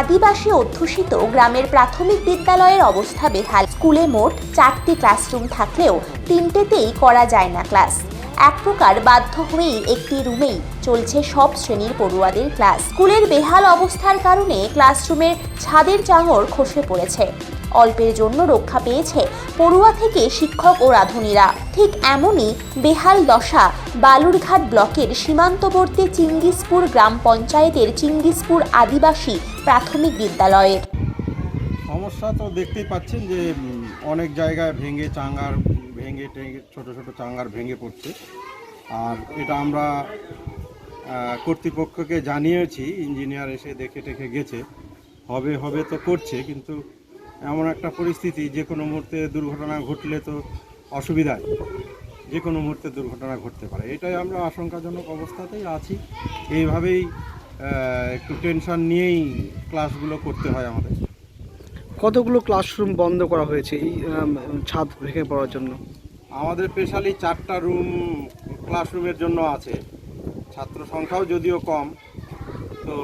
আদিবাসী অধ্যুষিত গ্রামের প্রাথমিক বিদ্যালয়ের অবস্থা বেহাল। স্কুলে মোট চারটি ক্লাসরুম থাকলেও তিনটেতেই করা যায় না ক্লাস। এক প্রকার বাধ্য হয়েই একটি রুমেই চলছে সব শ্রেণির পড়ুয়াদের ক্লাস। স্কুলের বেহাল অবস্থার কারণে ক্লাসরুমের ছাদের চাঙর খসে পড়েছে। অল্পের জন্য রক্ষা পেয়েছে পড়ুয়া থেকে শিক্ষক ও রাঁধুনিরা। ঠিক এমনই বেহাল দশা বালুরঘাট ব্লকের সীমান্তবর্তী চিঙ্গিসপুর গ্রাম পঞ্চায়েতের চিঙ্গিসপুর আদিবাসী প্রাথমিক বিদ্যালয়ের সমস্যা তো দেখতেই পাচ্ছেন যে অনেক জায়গায় ভেঙে চাঙ্গার, ভেঙে টেঙে, ছোট ছোট চাঙ্গার ভেঙে পড়ছে। আর এটা আমরা কর্তৃপক্ষকে জানিয়েছি, ইঞ্জিনিয়ার এসে দেখে টেখে গেছে। হবে হবে তো করছে, কিন্তু এমন একটা পরিস্থিতি যে কোনো মুহূর্তে দুর্ঘটনা ঘটলে তো অসুবিধায়। যে কোনো মুহূর্তে দুর্ঘটনা ঘটতে পারে। এটাই আমরা আশঙ্কাজনক অবস্থাতেই আছি। এইভাবেই একটু টেনশন নিয়েই ক্লাসগুলো করতে হয় আমাদের। কতগুলো ক্লাসরুম বন্ধ করা হয়েছে এই ছাদ ভেঙে পড়ার জন্য? আমাদের স্পেশালি চারটা রুম ক্লাসরুমের জন্য আছে। ছাত্র সংখ্যাও যদিও কম তো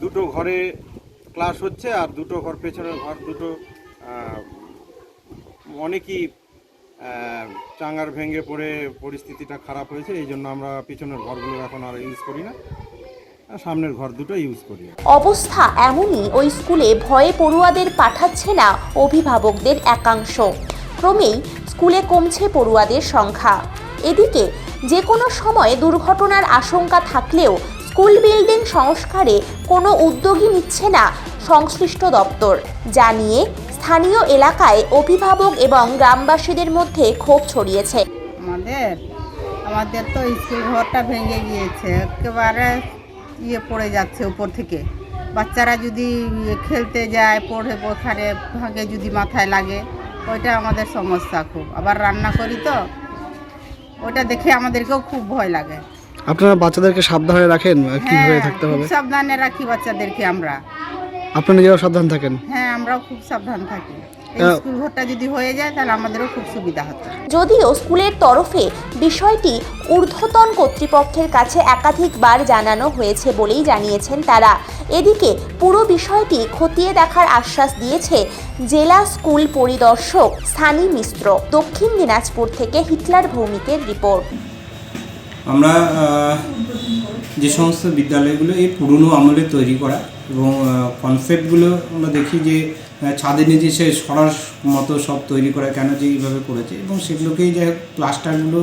দুটো ঘরে ক্লাস হচ্ছে আর দুটো ঘর পেছনের ঘর, দুটো অনেকই চাঙ্গার ভেঙে পড়ে পরিস্থিতিটা খারাপ হয়েছে, এই জন্য আমরা পিছনের ঘরগুলো এখন আর ইউজ করি না। সামনের ঘর দুটো ইউজ করি। অবস্থা এমনই ওই স্কুলে ভয়ে পড়ুয়াদের পাঠাচ্ছে না অভিভাবকদের একাংশ। ক্রমেই স্কুলে কমছে পড়ুয়াদের সংখ্যা। এদিকে যে কোনো সময় দুর্ঘটনার আশঙ্কা থাকলেও স্কুল বিল্ডিং সংস্কারে কোনো উদ্যোগই নিচ্ছে না সংশ্লিষ্ট দপ্তর, যা নিয়ে স্থানীয় এলাকায় অভিভাবক এবং গ্রামবাসীদের মধ্যে ক্ষোভ ছড়িয়েছে। আমাদের আমাদের তো স্কুল ঘরটা ভেঙে গিয়েছে, একেবারে ইয়ে পড়ে যাচ্ছে উপর থেকে। বাচ্চারা যদি ইয়ে খেলতে যায়, পড়ে, ওখানে ভাগে যদি মাথায় লাগে, ওইটা আমাদের সমস্যা খুব। আবার রান্না করি তো ওটা দেখে আমাদেরকেও খুব ভয় লাগে। আপনারা বাচ্চাদেরকে সাবধানে রাখেন কীভাবে থাকতে হবে? সাবধানে রাখি বাচ্চাদেরকে আমরা। আপনারা নিজেরাও সাবধান থাকেন? হ্যাঁ আমরাও খুব সাবধান থাকি। স্কুল ঘরটা যদি হয়ে যায় তাহলে আমাদেরও খুব সুবিধা হতো। যদিও স্কুলের তরফে বিষয়টি ঊর্ধ্বতন কর্তৃপক্ষের কাছে একাধিকবার জানানো হয়েছে বলেই জানিয়েছেন তারা। এদিকে পুরো বিষয়টি খতিয়ে দেখার আশ্বাস দিয়েছে জেলা স্কুল পরিদর্শক স্থানী মিশ্র। দক্ষিণ দিনাজপুর থেকে হিটলার ভৌমিকের রিপোর্ট। আমরা যে সমস্ত বিদ্যালয়গুলো এই পুরনো আমলে তৈরি করা এবং কনসেপ্টগুলো আমরা দেখি যে ছাদে নিচে সে সরাস মতো সব তৈরি করা, কেন যে এইভাবে করেছে এবং সেগুলোকেই যাই হোক প্লাস্টারগুলো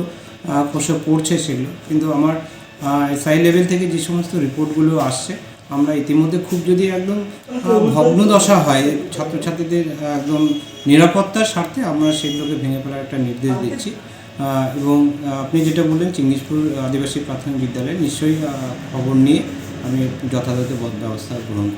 খসে পড়ছে সেগুলো। কিন্তু আমার এসআই লেভেল থেকে যে সমস্ত রিপোর্টগুলো আসছে, আমরা ইতিমধ্যে খুব যদি একদম ভগ্ন দশা হয়, ছাত্রছাত্রীদের একদম নিরাপত্তার স্বার্থে আমরা সেগুলোকে ভেঙে ফেলার একটা নির্দেশ দিচ্ছি। এবং আপনি যেটা বললেন চিঙ্গিসপুর আদিবাসী প্রাথমিক বিদ্যালয়ে নিশ্চয়ই খবর নিয়ে আমি যথাযথ ব্যবস্থা গ্রহণ করব।